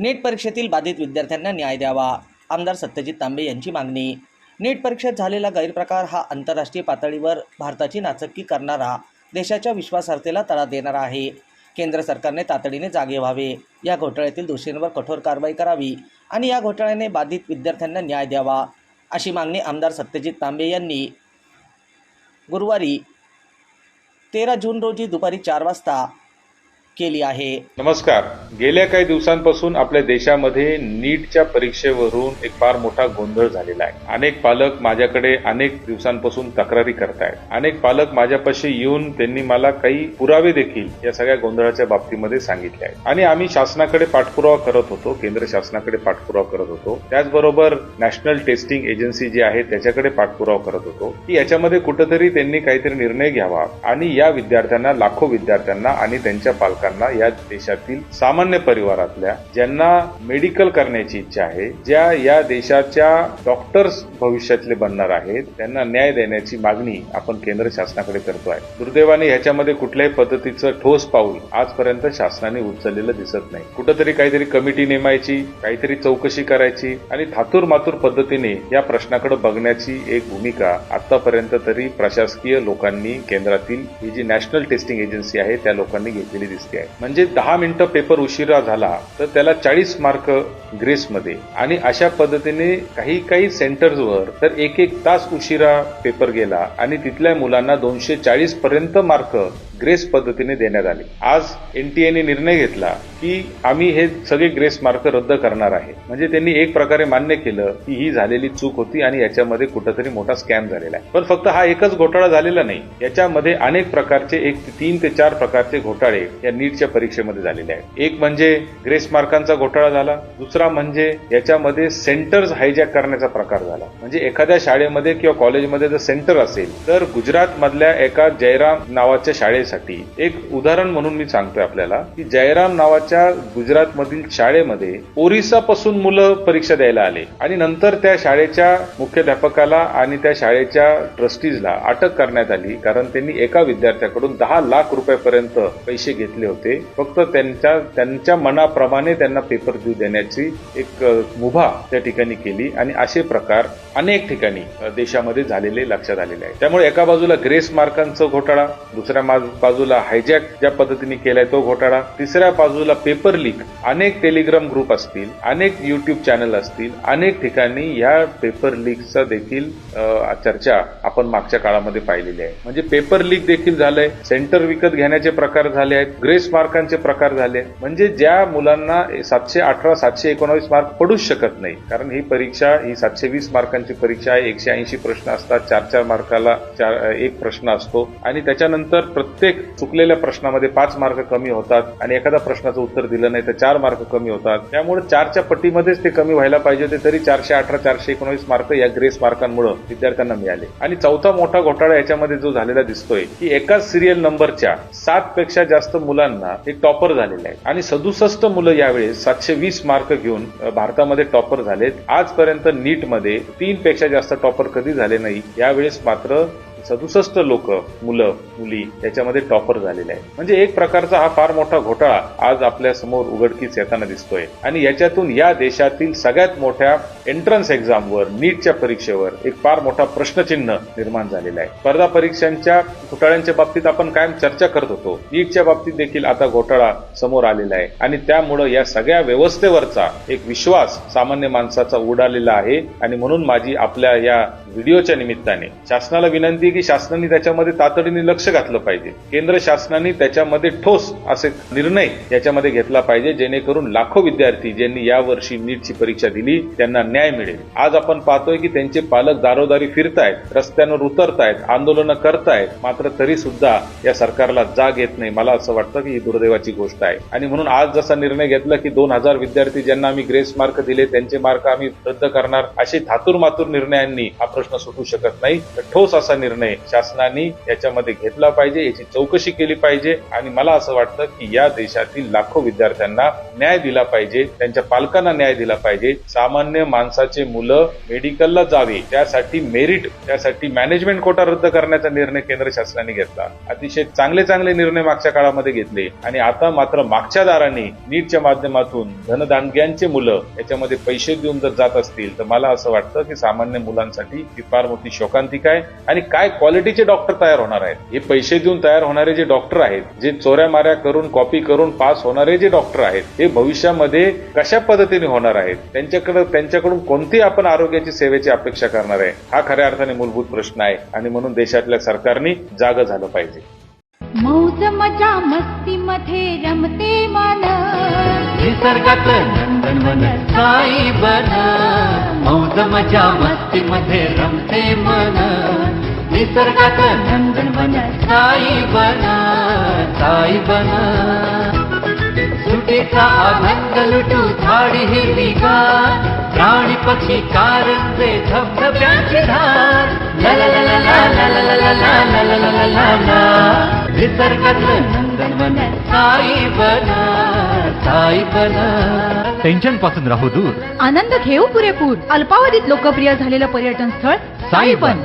नीट परीक्षेतील बाधित विद्यार्थ्यांना न्याय द्यावा. आमदार सत्यजित तांबे यांची मागणी. नीट परीक्षेत झालेला गैरप्रकार हा आंतरराष्ट्रीय पातळीवर भारताची नाचक्की करणारा देशाच्या विश्वासार्हतेला तडा देणारा आहे. केंद्र सरकारने तातडीने जागे व्हावे. या घोटाळ्यातील दोषींवर कठोर कारवाई करावी आणि या घोटाळ्याने बाधित विद्यार्थ्यांना न्याय द्यावा अशी मागणी आमदार सत्यजित तांबे यांनी गुरुवारी तेरा जून रोजी दुपारी चार वाजता केली आहे. नमस्कार. गेल्या काही दिवसांपासून आपल्या देशामध्ये नीटच्या परीक्षेवरून एक फार मोठा गोंधळ झालेला आहे. अनेक पालक माझ्याकडे अनेक दिवसांपासून तक्रारी करतायत. अनेक पालक माझ्यापाशी येऊन त्यांनी मला काही पुरावे देखील या सगळ्या गोंधळाच्या बाबतीमध्ये सांगितले आहेत. आणि आम्ही शासनाकडे पाठपुरावा करत होतो केंद्र शासनाकडे पाठपुरावा करत होतो. त्याचबरोबर नॅशनल टेस्टिंग एजन्सी जी आहे त्याच्याकडे पाठपुरावा करत होतो. की याच्यामध्ये कुठेतरी त्यांनी काहीतरी निर्णय घ्यावा. आणि या विद्यार्थ्यांना लाखो विद्यार्थ्यांना आणि त्यांच्या पालक पालकांना या देशातील सामान्य परिवारातल्या ज्यांना मेडिकल करण्याची इच्छा आहे ज्या या देशाच्या डॉक्टर्स भविष्यातले बनणार आहेत त्यांना न्याय देण्याची मागणी आपण केंद्र शासनाकडे करतो आहे दुर्दैवाने ह्याच्यामध्ये कुठल्याही पद्धतीचं ठोस पाऊल आजपर्यंत शासनाने उचललेलं दिसत नाही. कुठंतरी काहीतरी कमिटी नेमायची काहीतरी चौकशी करायची आणि थातूर मातूर पद्धतीने या प्रश्नाकडे बघण्याची एक भूमिका आतापर्यंत तरी प्रशासकीय लोकांनी केंद्रातील ही जी नॅशनल टेस्टिंग एजन्सी आहे त्या लोकांनी घेतलेली दिसते. आहे म्हणजे दहा मिनिटं पेपर उशिरा झाला तर त्याला चाळीस मार्क ग्रेसमध्ये आणि अशा पद्धतीने काही काही सेंटर्सवर तर एक एक तास उशिरा पेपर गेला आणि तिथल्या मुलांना दोनशे चाळीस पर्यंत मार्क ग्रेस पद्धतीने देण्यात आले. आज एनटीएने निर्णय घेतला की आम्ही हे सगळे ग्रेस मार्क रद्द करणार आहे. म्हणजे त्यांनी एक प्रकारे मान्य केलं की ही झालेली चूक होती आणि याच्यामध्ये कुठंतरी मोठा स्कॅम झालेला आहे. पण फक्त हा एकच घोटाळा झालेला नाही. याच्यामध्ये अनेक प्रकारचे एक तीन ते चार प्रकारचे घोटाळे या नीटच्या परीक्षेमध्ये झालेले आहेत. एक म्हणजे ग्रेस मार्कांचा घोटाळा झाला. दुसरा म्हणजे याच्यामध्ये सेंटर्स हायजॅक करण्याचा प्रकार झाला. म्हणजे एखाद्या शाळेमध्ये किंवा कॉलेजमध्ये जर सेंटर असेल तर गुजरात मधल्या एका जयराम नावाच्या शाळेसाठी एक उदाहरण म्हणून मी सांगतोय आपल्याला की जयराम नावाच्या गुजरातमधील शाळेमध्ये ओरिसापासून मुलं परीक्षा द्यायला आले. आणि नंतर त्या शाळेच्या मुख्याध्यापकाला आणि त्या शाळेच्या ट्रस्टीजला अटक करण्यात आली कारण त्यांनी एका विद्यार्थ्याकडून दहा लाख रुपयापर्यंत पैसे घेतले होते. फक्त त्यांच्या त्यांच्या मनाप्रमाणे त्यांना पेपर देऊ देण्याची एक मुभा त्या ठिकाणी केली. आणि असे प्रकार अनेक ठिकाणी देशामध्ये झालेले लक्षात आलेले आहे त्यामुळे एका बाजूला ग्रेस मार्कांचा घोटाळा दुसऱ्या मा- बाजूला हायजॅक ज्या पद्धतीने केलाय तो घोटाळा तिसऱ्या बाजूला पेपर लीक अनेक टेलिग्राम ग्रुप असतील अनेक युट्यूब चॅनल असतील अनेक ठिकाणी या पेपर लीकचा देखील चर्चा आपण मागच्या काळामध्ये पाहिलेली आहे म्हणजे पेपर लीक देखील झालंय सेंटर विकत घेण्याचे प्रकार झाले आहेत ग्रेस मार्कांचे प्रकार झाले आहेत. म्हणजे ज्या मुलांना सातशे अठरा सातशे एकोणावीस मार्क पडूच शकत नाही कारण ही परीक्षा ही सातशे वीस मार्कांची परीक्षा आहे एकशे ऐंशी प्रश्न असतात चार चार मार्काला चार एक प्रश्न असतो. आणि त्याच्यानंतर प्रत्येक चुकलेल्या प्रश्नामध्ये पाच मार्क कमी होतात आणि एखाद्या प्रश्नाचं उत्तर दिलं नाही तर चार मार्क कमी होतात. त्यामुळे चारच्या पट्टीमध्येच ते कमी व्हायला पाहिजे होते तरी चारशे अठरा चारशे एकोणवीस मार्क या ग्रेस मार्कांमुळे विद्यार्थ्यांना मिळाले. आणि चौथा मोठा घोटाळा याच्यामध्ये जो झालेला दिसतोय की एकाच सिरियल नंबरच्या सात पेक्षा जास्त मुलांना हे टॉपर झालेले आहेत. आणि सदुसष्ट मुलं यावेळेस सातशे वीस मार्क घेऊन भारतामध्ये टॉपर झालेत. आजपर्यंत नीटमध्ये तीन पेक्षा जास्त टॉपर कधी झाले नाही यावेळेस मात्र सदुसष्ट लोक मुलं मुली याच्यामध्ये टॉपर झालेले आहेत. म्हणजे एक प्रकारचा हा फार मोठा घोटाळा आज आपल्यासमोर उघडकीस येताना दिसतोय. आणि याच्यातून या देशातील सगळ्यात मोठ्या एंट्रन्स एक्झामवर नीटच्या परीक्षेवर एक फार मोठा प्रश्नचिन्ह निर्माण झालेला आहे. स्पर्धा परीक्षांच्या घोटाळ्यांच्या बाबतीत आपण कायम चर्चा करत होतो. नीटच्या बाबतीत देखील आता घोटाळा समोर आलेला आहे. आणि त्यामुळं या सगळ्या व्यवस्थेवरचा एक विश्वास सामान्य माणसाचा उडालेला आहे. आणि म्हणून माझी आपल्या या व्हिडिओच्या निमित्ताने शासनाला विनंती आहे की शासनाने त्याच्यामध्ये तातडीने लक्ष घातलं पाहिजे. केंद्र शासनाने त्याच्यामध्ये ठोस असे निर्णय याच्यामध्ये घेतला पाहिजे जेणेकरून लाखो विद्यार्थी ज्यांनी यावर्षी नीटची परीक्षा दिली त्यांना न्याय मिळेल. आज आपण पाहतोय की त्यांचे पालक दारोदारी फिरतायत रस्त्यांवर उतरतायत आंदोलनं करतायत मात्र तरी सुद्धा या सरकारला जाग येत नाही. मला असं वाटतं की ही दुर्दैवाची गोष्ट आहे. आणि म्हणून आज जसा निर्णय घेतला की दोन हजार विद्यार्थी ज्यांना आम्ही ग्रेस मार्क दिले त्यांचे मार्क आम्ही रद्द करणार असे धातुरमातुर निर्णयांनी हा प्रश्न सुटू शकत नाही. तर ठोस असा निर्णय निर्णय शासनाने याच्यामध्ये घेतला पाहिजे याची चौकशी केली पाहिजे आणि मला असं वाटतं की या देशातील लाखो विद्यार्थ्यांना न्याय दिला पाहिजे त्यांच्या पालकांना न्याय दिला पाहिजे. सामान्य माणसाचे मुलं मेडिकलला जावे त्यासाठी मेरिट त्यासाठी मॅनेजमेंट कोटा रद्द करण्याचा निर्णय केंद्र शासनाने घेतला. अतिशय चांगले चांगले निर्णय मागच्या काळामध्ये घेतले. आणि आता मात्र मागच्या दाराने नीटच्या माध्यमातून धनदानग्यांचे मुलं याच्यामध्ये पैसे देऊन जर जात असतील तर मला असं वाटतं की सामान्य मुलांसाठी ही फार मोठी शोकांतिका आहे. आणि काय क्वालिटीचे डॉक्टर तयार होणार आहेत. हे पैसे देऊन तयार होणारे जे डॉक्टर आहेत जे चोऱ्या माऱ्या करून कॉपी करून पास होणारे जे डॉक्टर आहेत हे भविष्यामध्ये कशा पद्धतीने होणार आहेत? त्यांच्याकडे त्यांच्याकडून कोणती आपण आरोग्याची सेवेची अपेक्षा करणार आहे? हा खऱ्या अर्थाने मूलभूत प्रश्न आहे आणि म्हणून देशातल्या सरकारने जागं झालं पाहिजे. मौज मजा मस्ती मध्ये रमते मन निसर्गात नंदनवन साई बन. मौज मजा मस्ती मध्ये रमते मन निसर्गात नंदनवन साई बन साई बन सुटीचा आनंद लुटू झाडी हिरवी गार प्राणी पक्षी कारंजे धबधब्याची धार ला ला ला ला ला ला ला ला ला ला ला ला ला ला ला निसर्गातलं नंदनवन साई बन साई बन टेन्शनपासून राहू दूर आनंद घेऊ पुरेपूर अल्पावधीत लोकप्रिय झालेलं पर्यटन स्थळ साईपन